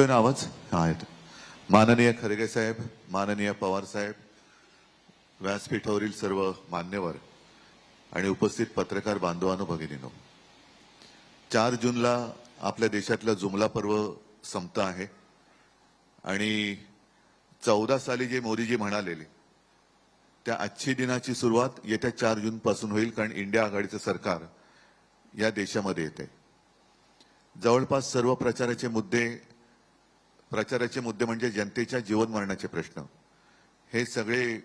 येतोय आवाज? हा येतो माननीय खरगे साहेब माननीय पवार साहेब व्यासपीठावरील सर्व मान्यवर आणि उपस्थित पत्रकार बांधवांनो भगिनीनो चार जूनला आपल्या देशातलं जुमला पर्व संपत आहे आणि चौदा साली जे मोदीजी म्हणालेले त्या आजची दिनाची सुरुवात येत्या चार जून पासून होईल कारण इंडिया आघाडीचं सरकार या देशामध्ये येते जवळपास सर्व प्रचाराचे मुद्दे प्रचाराचे मुद्दे म्हणजे जनतेच्या जीवन मरणाचे प्रश्न. हे सगळे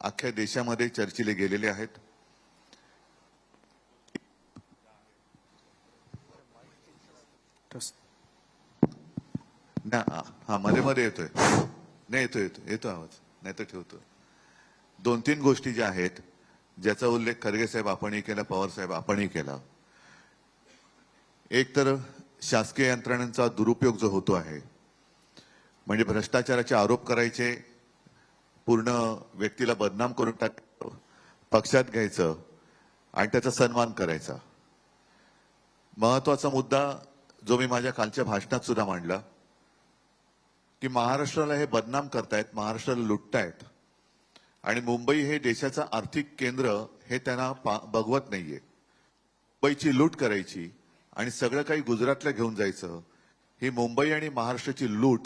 अख्ख्या देशामध्ये चर्चिले गेलेले आहेत. ना हा मध्ये मध्ये येतोय. नाही येतो येतो येतो आवाज. नाही तर ठेवतो दोन तीन गोष्टी ज्या आहेत ज्याचा उल्लेख खरगे साहेब आपणही केला पवार साहेब आपणही केला. एक तर शासकीय यंत्रणांचा दुरुपयोग जो होतो आहे म्हणजे भ्रष्टाचाराचे आरोप करायचे पूर्ण व्यक्तीला बदनाम करून टाक पक्षात घ्यायचं आणि त्याचा सन्मान करायचा. महत्त्वाचा मुद्दा जो मी माझ्या कालच्या भाषणात सुद्धा मांडला की महाराष्ट्राला हे बदनाम करतायत महाराष्ट्राला लुटतायत आणि मुंबई हे देशाचं आर्थिक केंद्र हे त्यांना पा- बघवत नाहीये. मुंबईची लूट करायची आणि सगळं काही गुजरातला घेऊन जायचं ही मुंबई आणि महाराष्ट्राची लूट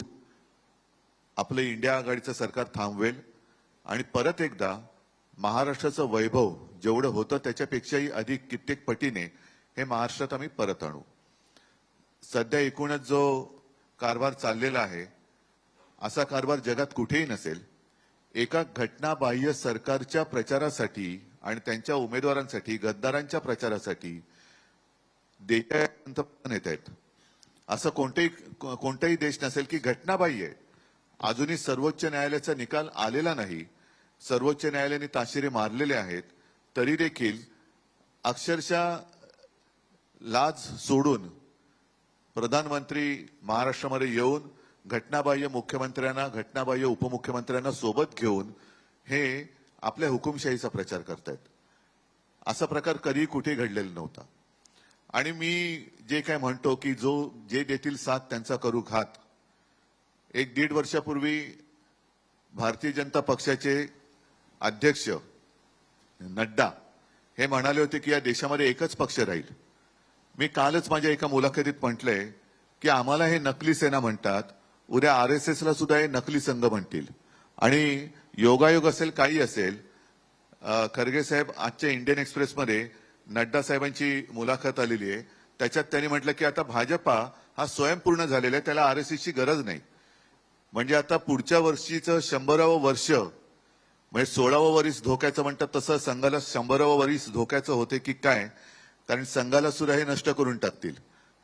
आपलं इंडिया आघाडीचं सरकार थांबवेल आणि परत एकदा महाराष्ट्राचं वैभव जेवढं होतं त्याच्यापेक्षाही अधिक कित्येक पटीने हे महाराष्ट्रात आम्ही परत आणू. सध्या एकूणच जो कारभार चाललेला आहे असा कारभार जगात कुठेही नसेल एका घटनाबाह्य सरकारच्या प्रचारासाठी आणि त्यांच्या उमेदवारांसाठी गद्दारांच्या प्रचारासाठी देशात पंतप्रधान येत आहेत. असं कोणतेही कोणताही देश नसेल की घटनाबाह्य आहे. अजूनही सर्वोच्च न्यायालयाचा निकाल आलेला नाही. सर्वोच्च न्यायालयाने ताशेरे मारलेले आहेत. तरी देखील अक्षरशः लाज सोडून प्रधानमंत्री महाराष्ट्रामध्ये येऊन घटनाबाह्य मुख्यमंत्र्यांना घटनाबाह्य उपमुख्यमंत्र्यांना सोबत घेऊन हे आपल्या हुकुमशाहीचा प्रचार करतायत. असा प्रकार कधी कुठे घडलेला नव्हता. आणि मी जे काय म्हणतो की जो जे देतील साथ त्यांचा करू घात. एक दीड वर्षापूर्वी भारतीय जनता पक्षाचे अध्यक्ष नड्डा हे म्हणाले होते की या देशामध्ये एकच पक्ष राहील. मी कालच माझ्या एका मुलाखतीत म्हटलंय की आम्हाला हे नकली सेना म्हणतात उद्या आर एस एसला सुद्धा हे नकली संघ म्हणतील. आणि योगायोग असेल काही असेल खरगे साहेब आजच्या इंडियन एक्सप्रेसमध्ये नड्डा साहेबांची मुलाखत आलेली आहे. त्याच्यात त्यांनी म्हटलं की आता भाजपा हा स्वयंपूर्ण झालेला आहे त्याला आर एस एसची गरज नाही. म्हणजे आता पुढच्या वर्षीचं शंभरावं वर्ष म्हणजे सोळावं वरीस धोक्याचं म्हणतात तसं संघाला शंभरावं वरीस धोक्याचं होते की काय कारण संघाला सुद्धा हे नष्ट करून टाकतील.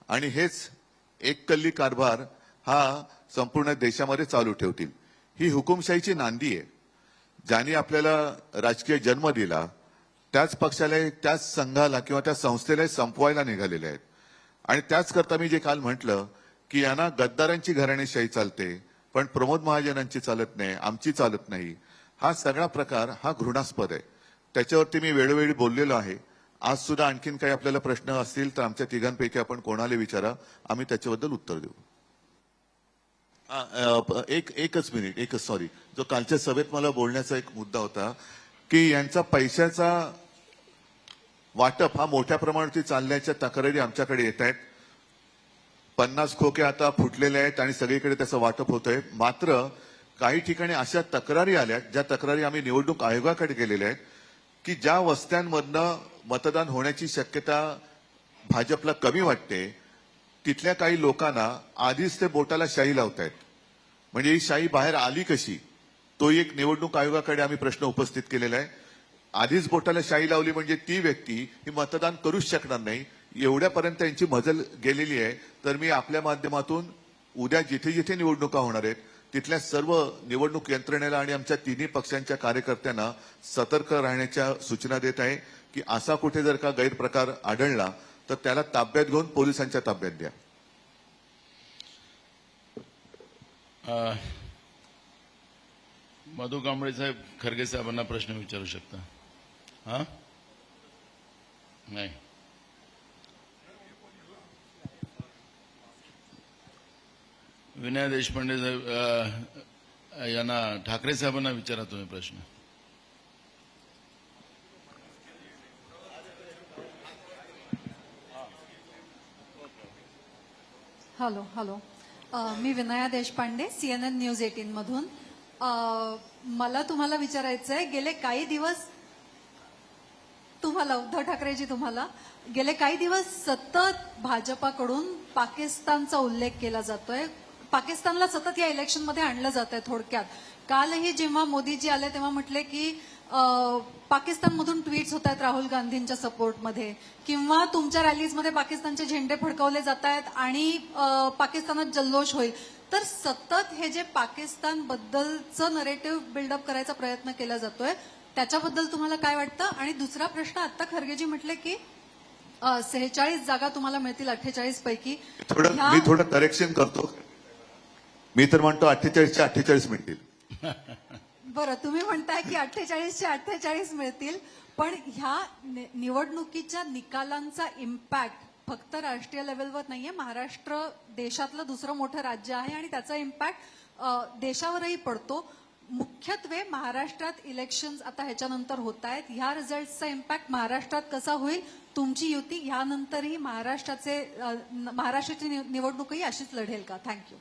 आणि हेच एक कल्ली कारभार हा संपूर्ण देशामध्ये चालू ठेवतील. ही हुकुमशाहीची नांदी आहे. ज्यांनी आपल्याला राजकीय जन्म दिला त्याच पक्षाला त्याच संघाला किंवा त्या संस्थेला संपवायला निघालेले आहेत. आणि त्याच करता मी जे काल म्हटलं की यांना गद्दारांची घराणेशाही चालते पण प्रमोद महाजनांची चालत नाही आमची चालत नाही. हा सगळा प्रकार हा घृणास्पद आहे. त्याच्यावरती मी वेळोवेळी बोललेलो आहे. आज सुद्धा आणखीन काही आपल्याला प्रश्न असतील तर आमच्या तिघांपैकी आपण कोणाला विचारा आम्ही त्याच्याबद्दल उत्तर देऊ. एक एकच मिनिट एकच सॉरी जो कालच्या सभेत मला बोलण्याचा एक मुद्दा होता की यांचा पैशाचा वाटप हा मोठ्या प्रमाणावरती चालण्याच्या तक्रारी आमच्याकडे येत आहेत. पन्नास खोके आता फुटलेले आहेत आणि सगळीकडे त्याचं वाटप होत आहे मात्र काही ठिकाणी अशा तक्रारी आल्या ज्या तक्रारी आम्ही निवडणूक आयोगाकडे गेलेल्या आहेत की ज्या वस्त्यांमधनं मतदान होण्याची शक्यता भाजपला कमी वाटते तिथल्या काही लोकांना आधीच ते बोटाला शाही लावतायत. म्हणजे ही शाही बाहेर आली कशी? तो एक निवडणूक आयोगाकडे आम्ही प्रश्न उपस्थित केलेला आहे. आधीच बोटाला शाही लावली म्हणजे ती व्यक्ती ही मतदान करूच शकणार नाही एवढ्यापर्यंत यांची मजल गेलेली आहे तर मी आपल्या माध्यमातून उद्या जिथे जिथे निवडणुका होणार आहेत तिथल्या सर्व निवडणूक यंत्रणेला आणि आमच्या तिन्ही पक्षांच्या कार्यकर्त्यांना सतर्क राहण्याच्या सूचना देत आहे की असा कुठे जर का गैरप्रकार आढळला तर त्याला ताब्यात घेऊन पोलिसांच्या ताब्यात द्या. मधु कांबळे साहेब खरगे साहेबांना प्रश्न विचारू शकता. हा? नाही. विनय देशपांडे साहेब, यांना ठाकरे साहेबांना विचारा तुम्ही प्रश्न. Hello hello. मी Vinaya Deshpande CNN news eighteen मधून. मला तुम्हाला विचारायचं आहे गेले काही दिवस तुम्हाला उद्धव ठाकरेजी तुम्हाला गेले काही दिवस सतत भाजपाकडून पाकिस्तानचा उल्लेख केला जातोय. पाकिस्तानला सतत या इलेक्शनमध्ये आणलं जात आहे थोडक्यात. कालही जेव्हा मोदीजी आले तेव्हा म्हटले की पाकिस्तानमधून ट्विट्स होत आहेत राहुल गांधींच्या सपोर्टमध्ये किंवा तुमच्या रॅलीजमध्ये पाकिस्तानचे झेंडे फडकवले जात आहेत आणि पाकिस्तानात जल्लोष होईल. तर सतत हे जे पाकिस्तान बद्दलचं नरेटिव्ह बिल्डअप करायचा प्रयत्न केला जातोय त्याच्याबद्दल तुम्हाला काय वाटतं? आणि दुसरा प्रश्न आता खरगेजी म्हटले की सेहेचाळीस जागा तुम्हाला मिळतील अठ्ठेचाळीस पैकी. मी थोडं करेक्शन करतो. मी तर म्हणतो अठ्ठेचाळीसशे अठ्ठेचाळीस मिळतील. बरं तुम्ही म्हणताय की अठ्ठेचाळीसशे अठ्ठेचाळीस मिळतील पण ह्या निवडणुकीच्या निकालांचा इम्पॅक्ट फक्त राष्ट्रीय लेवलवर नाहीये. महाराष्ट्र देशातलं दुसरं मोठं राज्य आहे आणि त्याचा इम्पॅक्ट देशावरही पडतो. मुख्यत्वे महाराष्ट्रात इलेक्शन आता ह्याच्यानंतर होत आहेत ह्या रिझल्टचा इम्पॅक्ट महाराष्ट्रात कसा होईल तुमची युती ह्यानंतरही महाराष्ट्राचे महाराष्ट्राची निवडणूकही अशीच लढेल का? थँक्यू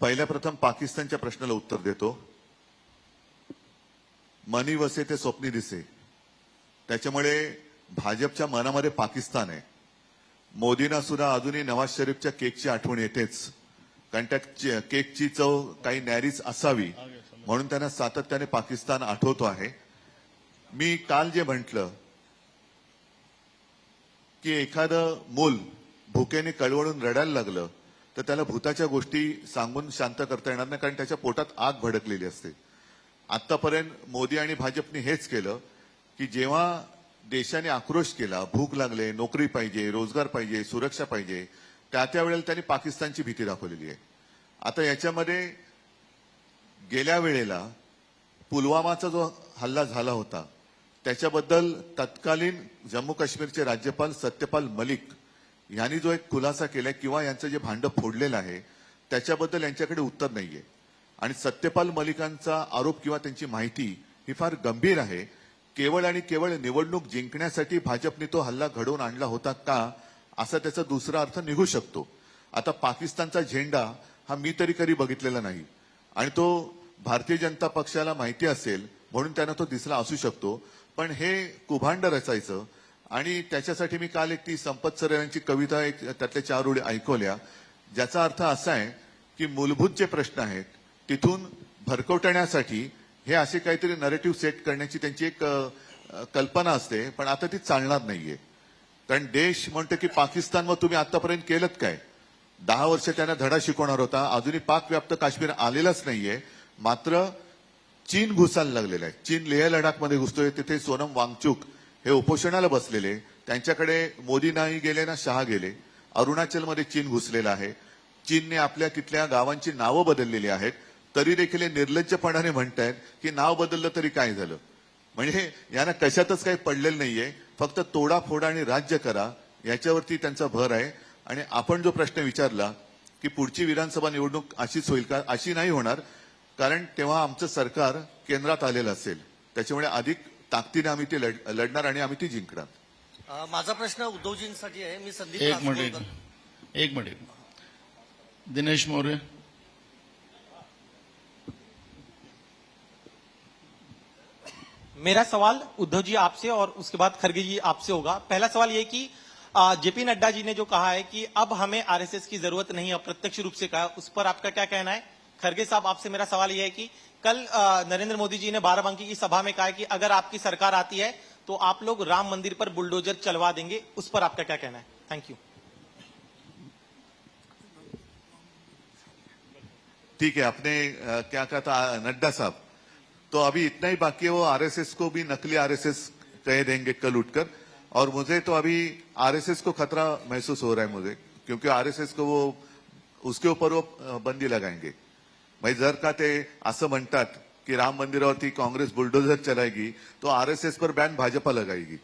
पहिल्या प्रथम पाकिस्तानच्या प्रश्नाला उत्तर देतो. मनी वसे ते स्वप्नी दिसे. त्याच्यामुळे भाजपच्या मनामध्ये पाकिस्तान आहे. मोदींना सुद्धा अजूनही नवाज शरीफच्या केकची आठवण येतेच. कारण त्या केकची चव काही नॅरीच असावी. म्हणून त्यांना सातत्याने पाकिस्तान आठवतो आहे. मी काल जे म्हटलं की एखादं मूल भुकेने कळवळून रडायला लागलं तर त्याला भूताच्या गोष्टी सांगून शांत करता येणार नाही कारण त्याच्या पोटात आग भडकलेली असते. आतापर्यंत मोदी आणि भाजपने हेच केलं की जेव्हा देशाने आक्रोश केला भूक लागले नोकरी पाहिजे रोजगार पाहिजे सुरक्षा पाहिजे त्या त्यावेळेला त्यांनी पाकिस्तानची भीती दाखवलेली आहे. आता याच्यामध्ये गेल्या वेळेला पुलवामाचा जो हल्ला झाला होता त्याच्याबद्दल तत्कालीन जम्मू काश्मीरचे राज्यपाल सत्यपाल मलिक यांनी जो एक खुलासा केलाय किंवा यांचं जे भांडं फोडलेलं आहे त्याच्याबद्दल यांच्याकडे उत्तर नाहीये. आणि सत्यपाल मलिकांचा आरोप किंवा त्यांची माहिती ही फार गंभीर आहे. केवळ आणि केवळ निवडणूक जिंकण्यासाठी भाजपने तो हल्ला घडवून आणला होता का असा त्याचा दुसरा अर्थ निघू शकतो. आता पाकिस्तानचा झेंडा हा मी तरी कधी बघितलेला नाही. आणि तो भारतीय जनता पक्षाला माहिती असेल म्हणून त्यांना तो दिसला असू शकतो. पण हे कुभांड रचायचं आणि त्याच्यासाठी मी काल एक ती संपत सर यांची कविता एक त्यातल्या चार ओळी ऐकवल्या. ज्याचा अर्थ असा आहे की मूलभूत जे प्रश्न आहेत तिथून भरकवटण्यासाठी हे असे काहीतरी नरेटिव्ह सेट करण्याची त्यांची एक कल्पना असते पण आता ती चालणार नाहीये. कारण देश म्हणतो की पाकिस्तान मग तुम्ही आतापर्यंत केलं काय? दहा वर्ष त्यांना धडा शिकवणार होता अजूनही पाकव्याप्त काश्मीर आलेलाच नाहीये मात्र चीन घुसायला लागलेला आहे. चीन लेह लडाखमध्ये घुसतोय तिथे सोनम वांगचूक हे उपोषणाला बसलेले त्यांच्याकडे मोदी नाही गेले ना शहा गेले अरुणाचलमध्ये चीन घुसलेला आहे. चीनने आपल्या तिथल्या गावांची नावं बदललेली आहेत. तरी देखील हे निर्लज्जपणाने म्हणतायत की नाव बदललं तरी काय झालं? म्हणजे यांना कशातच काही पडलेलं नाहीये. फक्त तोडाफोडा आणि राज्य करा याच्यावरती त्यांचा भर आहे. आणि आपण जो प्रश्न विचारला की पुढची विधानसभा निवडणूक अशीच होईल का? अशी नाही होणार. कारण तेव्हा आमचं सरकार केंद्रात आलेलं असेल. त्याच्यामुळे अधिक ताकदीने आम्ही ती लढ- लढणार आणि आम्ही ती जिंकणार. माझा प्रश्न उद्धवजींसाठी आहे. मी संदीप एक मिनिट. एक मिनिट. दिनेश मौर्य मेरा सवाल उद्धव जी आपसे और उसके बाद खड़गे जी आपसे होगा। पहला सवाल ये कि जेपी नड्डा जी ने जो कहा है कि अब हमें आरएसएस की ज़रूरत नहीं है अप्रत्यक्ष रूप से कहा उस पर आपका क्या कहना है? खड़गे साहब, आपसे मेरा सवाल यह है कि कल नरेंद्र मोदी जी ने बाराबंकी की सभा में कहा कि अगर आपकी सरकार आती है तो आप लोग राम मंदिर पर बुलडोजर चलवा देंगे। उस पर आपका क्या कहना है? थैंक यू ठीक है, आपने क्या कहा था, नड्डा साहब? तो अभी इतना ही बाकी है, वो आरएसएस को भी नकली आरएसएस कह देंगे कल उठकर। और मुझे तो अभी आरएसएस को खतरा महसूस हो रहा है मुझे, क्योंकि आरएसएस को वो, उसके ऊपर वो बंदी लगाएँगे। म्हणजे जर का ते असं म्हणतात की राम मंदिरावरती काँग्रेस बुलडोझर चलाएगी तो आरएसएस पर बॅन भाजपा लगाएगी